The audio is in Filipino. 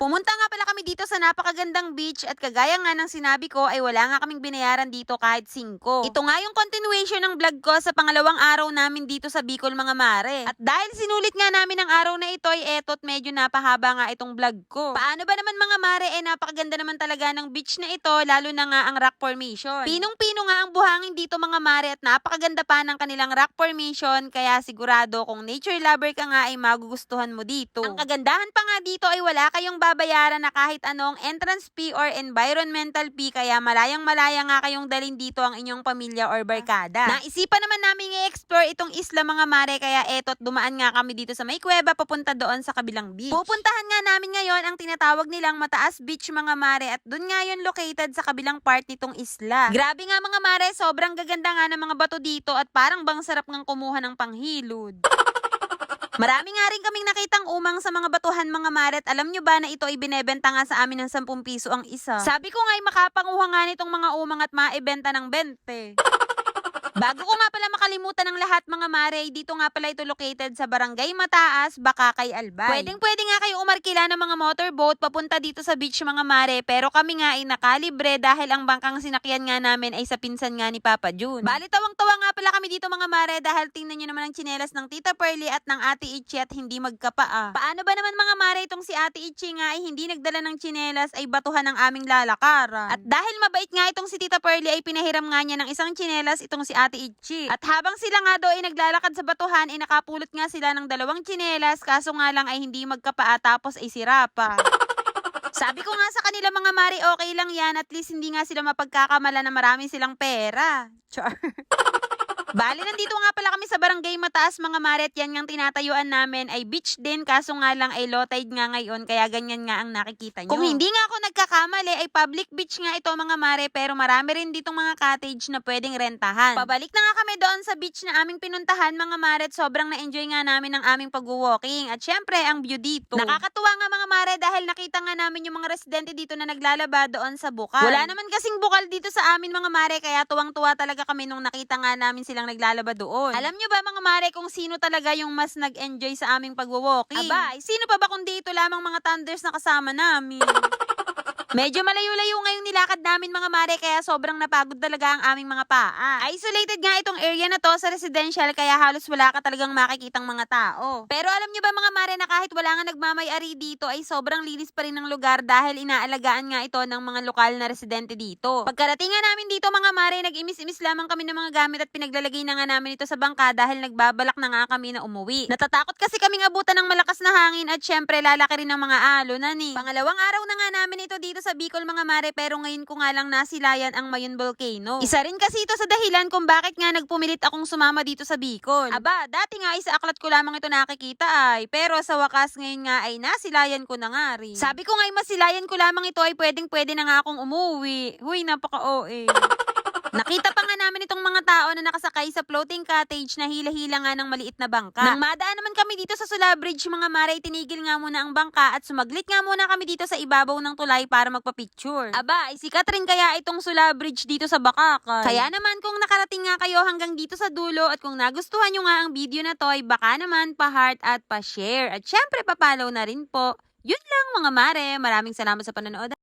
Pumunta nga pala kami dito sa napakagandang beach at kagaya nga ng sinabi ko ay wala nga kaming binayaran dito kahit 5. Ito nga yung continuation ng vlog ko sa pangalawang araw namin dito sa Bicol mga mare. At dahil sinulit nga namin ang araw na ito ay etot medyo napahaba nga itong vlog ko. Paano ba naman mga mare eh napakaganda naman talaga ng beach na ito lalo na nga ang rock formation. Pinong-pino nga ang buhangin dito mga mare at napakaganda pa ng kanilang rock formation kaya sigurado kung nature lover ka nga ay magugustuhan mo dito. Ang kagandahan pa nga dito ay wala kayong babayaran na kahit anong entrance fee or environmental fee kaya malayang malaya nga kayong dalin dito ang inyong pamilya or barkada. Naisipan naman namin i-explore itong isla mga mare kaya etot dumaan nga kami dito sa may kuweba papunta doon sa kabilang beach. Pupuntahan nga namin ngayon ang tinatawag nilang Mataas Beach mga mare at doon nga yun located sa kabilang part nitong isla. Grabe nga mga mare, sobrang gaganda nga ng mga bato dito at parang bang sarap ng kumuha ng panghilod. Marami nga rin kaming nakitang umang sa mga batuhan mga maret. Alam nyo ba na ito ay binebenta nga sa amin ng 10 piso ang isa? Sabi ko nga ay makapanguha nga nitong mga umang at maibenta ng 20. Bago ko nga pala makalimutan ng lahat mga mare, dito nga pala ito located sa Barangay Mataas, Bakakay, Albay. Pwedeng pwede nga kayo umarkila ng mga motorboat papunta dito sa beach mga mare, pero kami nga ay nakalibre dahil ang bangkang sinakyan nga namin ay sa pinsan nga ni Papa June. Bali tawang-tawa nga pala kami dito mga mare dahil tingnan nyo naman ang tsinelas ng Tita Pearly at ng Ate Ichi at hindi magkapaa. Paano ba naman mga mare itong si Ate Ichi nga ay hindi nagdala ng tsinelas ay batuhan ng aming lalakaran. At dahil mabait nga itong si Tita Pearly ay pinahiram nga niya ng isang tsinelas itong si Ate Ichi. At habang sila nga daw ay naglalakad sa batuhan ay nakapulot nga sila ng dalawang tsinelas kaso nga lang ay hindi magkapaa tapos ay sira pa. Sabi ko nga sa kanila mga mari, okay lang yan. At least hindi nga sila mapagkakamala na marami silang pera. Char. Bali, nandito nga pala barangay Mataas mga mare at yan nga tinatayuan namin ay beach din kaso nga lang ay low tide nga ngayon kaya ganyan nga ang nakikita nyo. Kung hindi nga ako nagkakamali ay public beach nga ito mga mare pero marami rin ditong mga cottage na pwedeng rentahan. Pabalik na nga kami doon sa beach na aming pinuntahan mga mare at sobrang na-enjoy nga namin ang aming pag-walking at syempre ang view dito. Nakakatuwa nga mga mare dahil nakita nga namin yung mga residente dito na naglalaba doon sa bukal. Wala naman kasing bukal dito sa amin mga mare kaya tuwang-tuwa talaga kami nung nakita nga namin silang naglalaba doon. Alam nyo ba mga mare kung sino talaga yung mas nag-enjoy sa aming pag-walking? Aba, sino pa ba kundi ito lamang mga thunders na kasama namin? Medyo malayo-layo ngayong nilakad namin mga mare kaya sobrang napagod talaga ang aming mga paa. Isolated nga itong area na to sa residential kaya halos wala ka talagang makikitang mga tao. Pero alam nyo ba mga mare na kahit wala nga nagmamay-ari dito ay sobrang linis pa rin ng lugar dahil inaalagaan nga ito ng mga lokal na residente dito. Pagkarating nga namin dito mga mare, nag-imis-imis lamang kami ng mga gamit at pinaglalagay na nga namin ito sa bangka dahil nagbabalak na nga kami na umuwi. Natatakot kasi kaming abutan ng malakas na hangin at syempre lalaki rin ng mga alonan eh. Pangalawang araw na nga namin ito dito sa Bicol mga mare pero ngayon ko nga lang nasilayan ang Mayon Volcano. Isa rin kasi ito sa dahilan kung bakit nga nagpumilit akong sumama dito sa Bicol. Aba, dati nga ay sa aklat ko lamang ito nakikita ay pero sa wakas ngayon nga ay nasilayan ko na nga rin. Sabi ko nga ay masilayan ko lamang ito ay pwedeng pwede na nga akong umuwi. Huy, napaka-OA. Nakita pa nga namin itong mga tao na nakasakay sa floating cottage na hila-hila nga ng maliit na bangka. Nang madaan naman kami dito sa Sula Bridge mga mare, tinigil nga muna ang bangka at sumaglit nga muna kami dito sa ibabaw ng tulay para magpa-picture. Aba, ay sikat rin kaya itong Sula Bridge dito sa Bakakan. Kaya naman kung nakarating nga kayo hanggang dito sa dulo at kung nagustuhan nyo nga ang video na to ay baka naman pa-heart at pa-share. At syempre pa-follow na rin po. Yun lang mga mare, maraming salamat sa panonood.